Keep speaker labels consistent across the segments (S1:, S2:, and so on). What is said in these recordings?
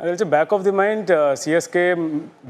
S1: అది తెలిసి back of the mind CSK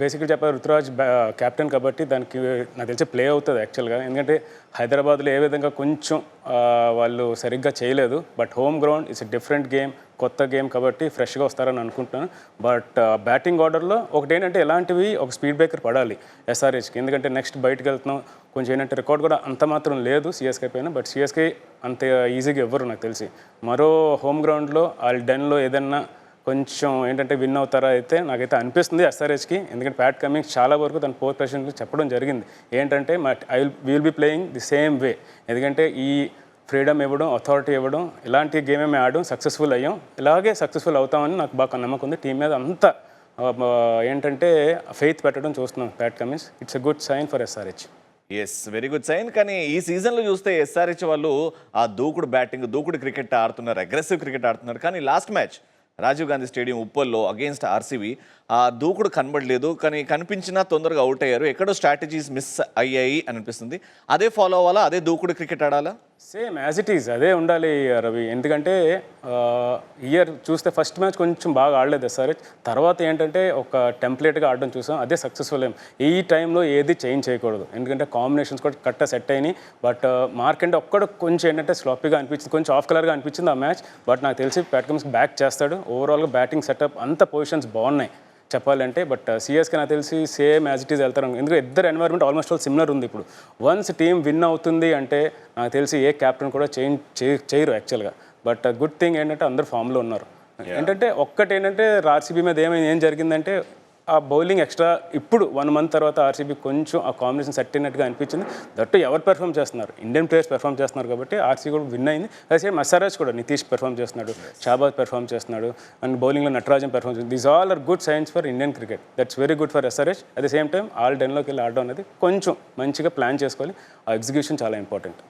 S1: బేసిక్గా చెప్పారు రుతురాజ్ కెప్టెన్ uh, కాబట్టి దానికి నాకు తెలిసి ప్లే అవుతుంది యాక్చువల్గా ఎందుకంటే హైదరాబాద్లో ఏ విధంగా కొంచెం uh, వాళ్ళు సరిగ్గా చేయలేదు. But home ground it's different game కొత్త గేమ్ కాబట్టి ఫ్రెష్గా వస్తారని అనుకుంటున్నాను. బట్ బ్యాటింగ్ ఆర్డర్లో ఒకటి ఏంటంటే ఎలాంటివి ఒక స్పీడ్ బ్రేకర్ పడాలి ఎస్ఆర్హెచ్కి ఎందుకంటే నెక్స్ట్ బయటకు వెళ్తున్నాం కొంచెం ఏంటంటే రికార్డ్ కూడా అంత మాత్రం లేదు సిఎస్కే పైన. బట్ సిఎస్కే అంత ఈజీగా ఇవ్వరు నాకు తెలిసి. మరో హోమ్ గ్రౌండ్లో వాళ్ళ డెన్లో ఏదన్నా కొంచెం ఏంటంటే విన్ అవుతారా అయితే నాకైతే అనిపిస్తుంది ఎస్ఆర్హెచ్కి ఎందుకంటే ప్యాట్ కమింగ్స్ చాలా వరకు తన పోస్ట్ ప్రెషన్ చెప్పడం జరిగింది. ఏంటంటే మా I will will be playing the same way ఎందుకంటే ఈ ఫ్రీడమ్ ఇవ్వడం అథారిటీ ఇవ్వడం ఇలాంటి గేమ్ మేము ఆడడం సక్సెస్ఫుల్ అయ్యాం. ఇలాగే సక్సెస్ఫుల్ అవుతామని నాకు బాగా నమ్మకం ఉంది. టీం మీద అంత ఏంటంటే ఫెయిత్ పెట్టడం చూస్తున్నాం Pat Cummins it's a good sign for SRH
S2: yes very good sign కానీ ఈ సీజన్లో చూస్తే ఎస్ఆర్హెచ్ వాళ్ళు ఆ దూకుడు బ్యాటింగ్ దూకుడు క్రికెట్ ఆడుతున్నారు అగ్రెసివ్ క్రికెట్ ఆడుతున్నారు. కానీ last match Rajiv Gandhi stadium ఉప్పల్లో against RCB ఆ దూకుడు కనబడలేదు కానీ కనిపించినా తొందరగా అవుట్ అయ్యారు. ఎక్కడో స్ట్రాటజీస్ మిస్ అయ్యాయి అనిపిస్తుంది. అదే ఫాలో అవ్వాలా? అదే దూకుడు క్రికెట్ ఆడాలా?
S1: సేమ్ యాజ్ ఇట్ ఈజ్ అదే ఉండాలి రవి. ఎందుకంటే ఇయర్ చూస్తే ఫస్ట్ మ్యాచ్ కొంచెం బాగా ఆడలేదు సార్. తర్వాత ఏంటంటే ఒక టెంప్లెట్గా ఆడడం చూసాం. అదే సక్సెస్ఫుల్ ఏం. ఈ టైంలో ఏది చేంజ్ చేయకూడదు. ఎందుకంటే కాంబినేషన్స్ కూడా కట్ట సెట్ అయినాయి. బట్ మార్క్ అంటే ఒక్కడ కొంచెం ఏంటంటే స్లాపీగా అనిపించింది. కొంచెం ఆఫ్ కలర్గా అనిపించింది ఆ మ్యాచ్ బట్ నాకు తెలిసి ప్యాట్కమ్స్ బ్యాక్ చేస్తాడు. ఓవరాల్గా బ్యాటింగ్ సెటప్ అంత పొజిషన్స్ బాగున్నాయి. చెప్పాలంటే బట్ సిఎస్కి నాకు తెలిసి సేమ్ యాజ్ ఇట్ ఈస్ వెళ్తారు. ఎందుకంటే ఇద్దరు ఎన్వైర్మెంట్ ఆల్మోస్ట్ ఆల్ సిమిలర్ ఉంది ఇప్పుడు. వన్స్ టీం విన్ అవుతుంది అంటే నాకు తెలిసి ఏ క్యాప్టెన్ కూడా చేంజ్ చేయరు యాక్చువల్గా బట్ గుడ్ థింగ్ ఏంటంటే అందరు ఫామ్లో ఉన్నారు. ఏంటంటే ఒక్కటి ఏంటంటే ఆర్సీబీ మీద ఏమైంది ఏం జరిగిందంటే ఆ బౌలింగ్ ఎక్స్ట్రా ఇప్పుడు వన్ మంత్ తర్వాత ఆర్సీబీ కొంచెం ఆ కాంబినేషన్ సెట్ అయినట్టుగా అనిపించింది. దట్టు ఎవరు పెర్ఫామ్ చేస్తున్నారు? ఇండియన్ ప్లేయర్స్ పెర్ఫామ్ చేస్తున్నారు కాబట్టి ఆర్సీ కూడా విన్ అయింది. అదే సేమ్ ఎస్ఆర్ఎస్ కూడా నితీష్ పెర్ఫామ్ చేస్తున్నాడు షాబాజ్ పెర్ఫామ్ చేస్తున్నాడు అండ్ బౌలింగ్లో నటరాజన్ పెర్ఫామ్ చేస్తుంది these all are good signs for Indian cricket that's very good for SRS at the same time all డెన్లోకి వెళ్ళి ఆడడం అనేది కొంచెం మంచిగా ప్లాన్ చేసుకోవాలి. ఆ ఎగ్జిక్యూషన్ చాలా ఇంపార్టెంట్